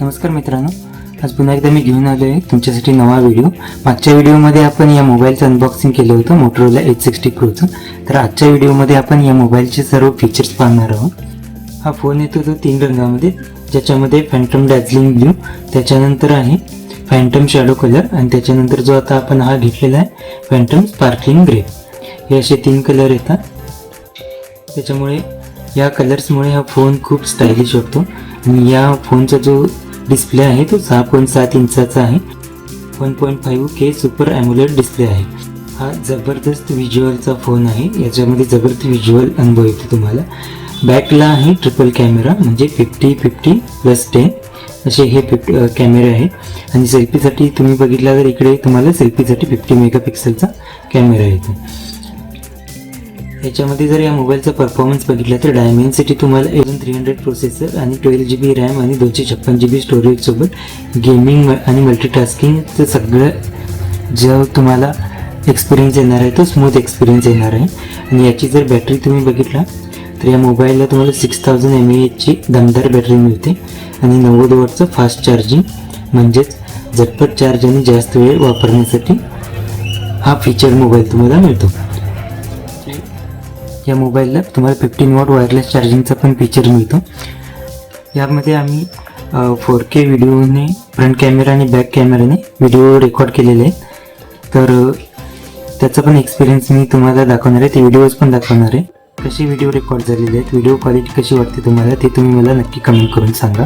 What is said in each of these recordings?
नमस्कार मित्रांनो आज पुन्हा एकदा मी घेऊन आलो आहे तुमच्यासाठी नवा व्हिडिओ मागच्या व्हिडिओमध्ये आपण या मोबाईलचं अनबॉक्सिंग केलं होतं मोटरोला एट सिक्स्टी प्रोचं तर आजच्या व्हिडिओमध्ये आपण या मोबाईलचे सर्व फीचर्स पाहणार आहोत. हा फोन येतो तो तीन रंगामध्ये ज्याच्यामध्ये फॅन्टम डॅझलिंग ब्ल्यू त्याच्यानंतर आहे फॅन्टम शॅडो कलर आणि त्याच्यानंतर जो आता आपण हा घेतलेला आहे फॅन्टम स्पार्कलिंग ग्रे हे असे तीन कलर येतात. त्याच्यामुळे या कलर्समुळे हा फोन खूप स्टायलिश होतो. आणि या फोनचा जो डिस्प्ले आहे. तो सहा पॉईंट सात इंचाचा आहे. One point five K super AMOLED display आहे. हा जबरदस्त व्हिज्युअलचा फोन आहे. याच्यामध्ये जबरदस्त व्हिज्युअल अनुभव येतो तुम्हाला. बॅकला आहे ट्रिपल कॅमेरा म्हणजे फिफ्टी फिफ्टी प्लस टेन. असे हे फिफ्ट कॅमेरे आहेत. आणि सेल्फीसाठी तुम्ही बघितला तर इकडे तुम्हाला सेल्फीसाठी फिफ्टी मेगापिक्सलचा कॅमेरा येतो. याच्यामध्ये जर या मोबाईलचा परफॉर्मन्स बघितला तर डायमेन्सिटी तुम्हाला एजून थ्री हंड्रेड प्रोसेसर आणि ट्वेल्व जी बी रॅम आणि दोनशे छप्पन जी बी स्टोरेजसोबत गेमिंग आणि मल्टीटास्किंगचं सगळं जो तुम्हाला एक्सपिरियन्स येणार आहे. तो स्मूथ एक्सपिरियन्स येणार आहे. आणि याची जर बॅटरी तुम्ही बघितला तर या मोबाईलला तुम्हाला सिक्स थाउजंड एम एचची दमदार बॅटरी मिळते. आणि नव्वद वॉटचं फास्ट चार्जिंग म्हणजेच झटपट चार्ज आणि जास्त वेळ वापरण्यासाठी हा फीचर मोबाईल तुम्हाला मिळतो. या मोबाईलला. तुम्हाला फिफ्टीन वॉट वायरलेस चार्जिंगचा पण फीचर मिळतो. यामध्ये आम्ही फोर के व्हिडिओने फ्रंट कॅमेरा आणि बॅक कॅमेराने व्हिडिओ रेकॉर्ड केलेले आहेत. तर त्याचा पण एक्सपिरियन्स मी तुम्हाला दाखवणार आहे. ते व्हिडिओज पण दाखवणार आहे. कशी व्हिडिओ रेकॉर्ड झालेले आहेत व्हिडिओ क्वालिटी कशी वाटते तुम्हाला ते तुम्ही मला नक्की कमेंट करून सांगा.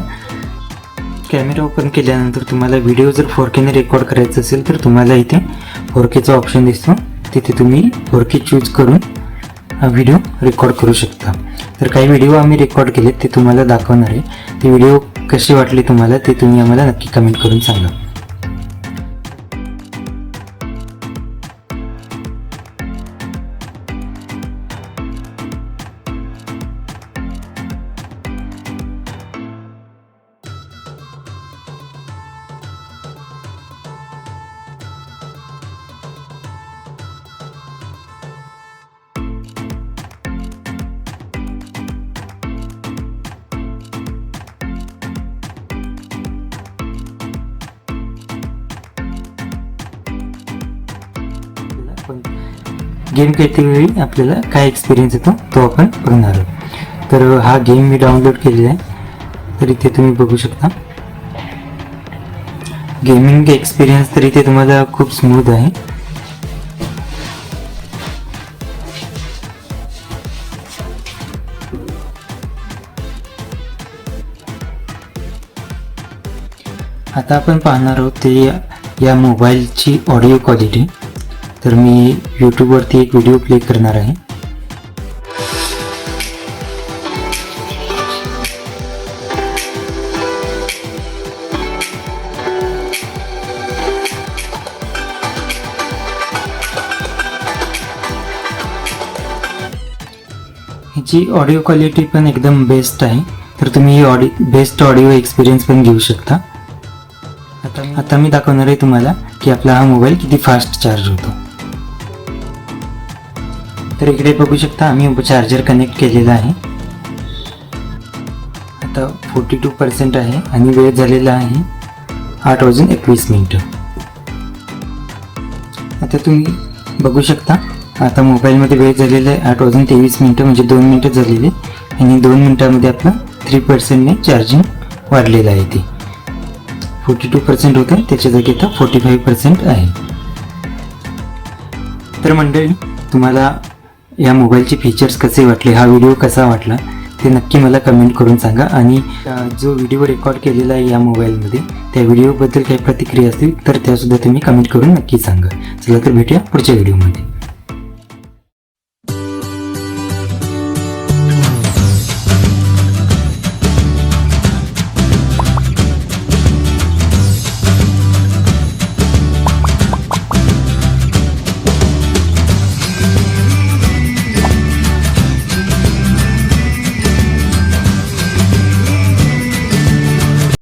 कॅमेरा ओपन केल्यानंतर तुम्हाला व्हिडिओ जर फोर केने रेकॉर्ड करायचा असेल तर तुम्हाला इथे फोर केचा ऑप्शन दिसतो. तिथे तुम्ही फोर के चूज करून व्हिडिओ रेकॉर्ड करू शकता. तर काही व्हिडिओ आम्ही रेकॉर्ड केले ते तुम्हाला दाखवणार आहे. ते व्हिडिओ कसे वाटले तुम्हाला ते तुम्ही आम्हाला नक्की कमेंट करून सांगा. गेम खेळतेवेळी आपल्याला काय एक्सपिरियन्स येतो तो आपण बघणार आहोत. तर हा गेम मी डाउनलोड केलेला आहे. तर इथे तुम्ही बघू शकता. गेमिंग एक्सपिरियन्स तर इथे तुम्हाला खूप स्मूथ आहे. आता आपण पाहणार आहोत ते या मोबाईलची ऑडिओ क्वालिटी तर मी यूट्यूबवरती एक व्हिडिओ प्ले करणार आहे. ह्याची ऑडिओ क्वालिटी पण एकदम बेस्ट आहे. तर तुम्ही ही ऑडि बेस्ट ऑडिओ एक्सपिरियन्स पण घेऊ शकता. आता मी दाखवणार आहे तुम्हाला की आपला हा मोबाईल किती फास्ट चार्ज होतो. तर इकडे बघू शकता आम्ही चार्जर कनेक्ट केलेला आहे. आता फोर्टी टू पर्सेंट आहे आणि वेळ झालेला आहे आठ वाजून एकवीस मिनटं. आता तुम्ही बघू शकता आता मोबाईलमध्ये वेळ झालेला आहे आठ वाजून तेवीस मिनटं म्हणजे दोन मिनटं झालेली. आणि दोन मिनटामध्ये आपलं थ्री पर्सेंटने चार्जिंग वाढलेलं आहे ते. फोर्टी टू पर्सेंट होतं त्याच्या जागी आता फोर्टी फाईव्ह पर्सेंट आहे. तर मंडळी तुम्हाला या मोबाईलचे फीचर्स कसे वाटले हा व्हिडिओ कसा वाटला ते नक्की मला कमेंट करून सांगा. आणि जो व्हिडिओ रेकॉर्ड केलेला आहे या मोबाईलमध्ये त्या व्हिडिओबद्दल काही प्रतिक्रिया असतील तर त्यासुद्धा तुम्ही कमेंट करून नक्की सांगा. चला तर भेटूया पुढच्या व्हिडिओमध्ये